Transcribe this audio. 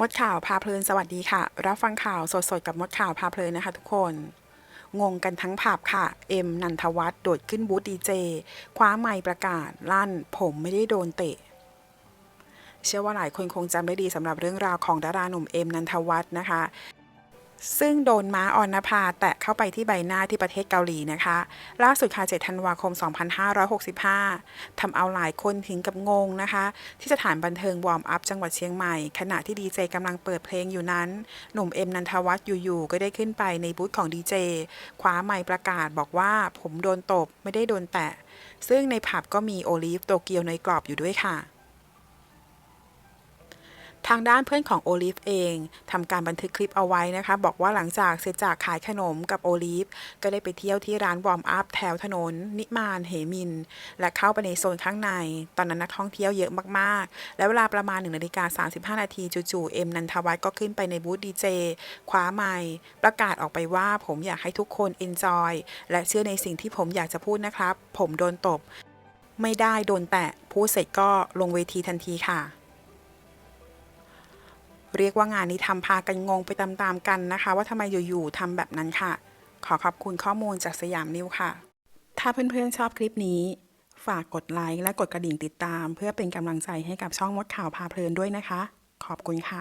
มดข่าวพาเพลินสวัสดีค่ะ รับฟังข่าวสดๆ กับมดข่าวพาเพลินนะคะทุกคน งงกันทั้งผับค่ะ เอ็มนันทวัฒน์โดดขึ้นบูธดีเจ คว้าไมค์ประกาศ ลั่น ผมไม่ได้โดนเตะ เชื่อว่าหลายคนคงจำได้ดีสำหรับเรื่องราวของดาราหนุ่มเอ็มนันทวัฒน์นะคะ ซึ่งโดนม้าออนนภาแตะเข้าไปที่ใบหน้าที่ประเทศเกาหลีนะคะ ล่าสุดค่ะ 7 ธันวาคม 2565ทำเอาหลายคนถึงกับงงนะคะ ที่สถานบันเทิงวอร์มอัพจังหวัดเชียงใหม่ ขณะที่ดีเจกำลังเปิดเพลงอยู่นั้น หนุ่มเอ็มนันทวัฒน์อยู่ๆ ก็ได้ขึ้นไปในบูธของดีเจคว้าไมค์ประกาศบอกว่าผมโดนตบไม่ได้โดนแตะ ซึ่งในผับก็มีโอลิฟโตเกียวในกรอบอยู่ด้วยค่ะ ทางด้านเพื่อนของโอลิฟเองทำการบันทึกคลิปเอาไว้นะคะ บอกว่าหลังจากเสร็จจากขายขนมกับโอลิฟก็ได้ไปเที่ยวที่ร้านวอร์มอัพแถวถนน นิมานเหมิน และเข้าไปในโซนข้างใน ตอนนั้นนักท่องเที่ยวเยอะมากๆ และเวลาประมาณ1นาฬิกา35 นาทีจู่ๆเอ็มนันทวัฒน์ก็ขึ้นไปในบูธดีเจคว้าไมค์ประกาศออกไปว่าผมอยากให้ทุกคนเอนจอยและเชื่อในสิ่งที่ผมอยากจะพูดนะครับ ผมโดนตบ ไม่ได้โดนแตะพูดเสร็จก็ลงเวทีทันทีค่ะ เรียกว่างานนี้ทำพากันงงไปตามๆกันนะคะ ว่าทำไมอยู่ๆทำแบบนั้นค่ะ ขอขอบคุณข้อมูลจากสยามนิวค่ะ ถ้าเพื่อนๆชอบคลิปนี้ ฝากกดไลค์และกดกระดิ่งติดตาม เพื่อเป็นกำลังใจให้กับช่องมดข่าวพาเพลินด้วยนะคะ ขอบคุณค่ะ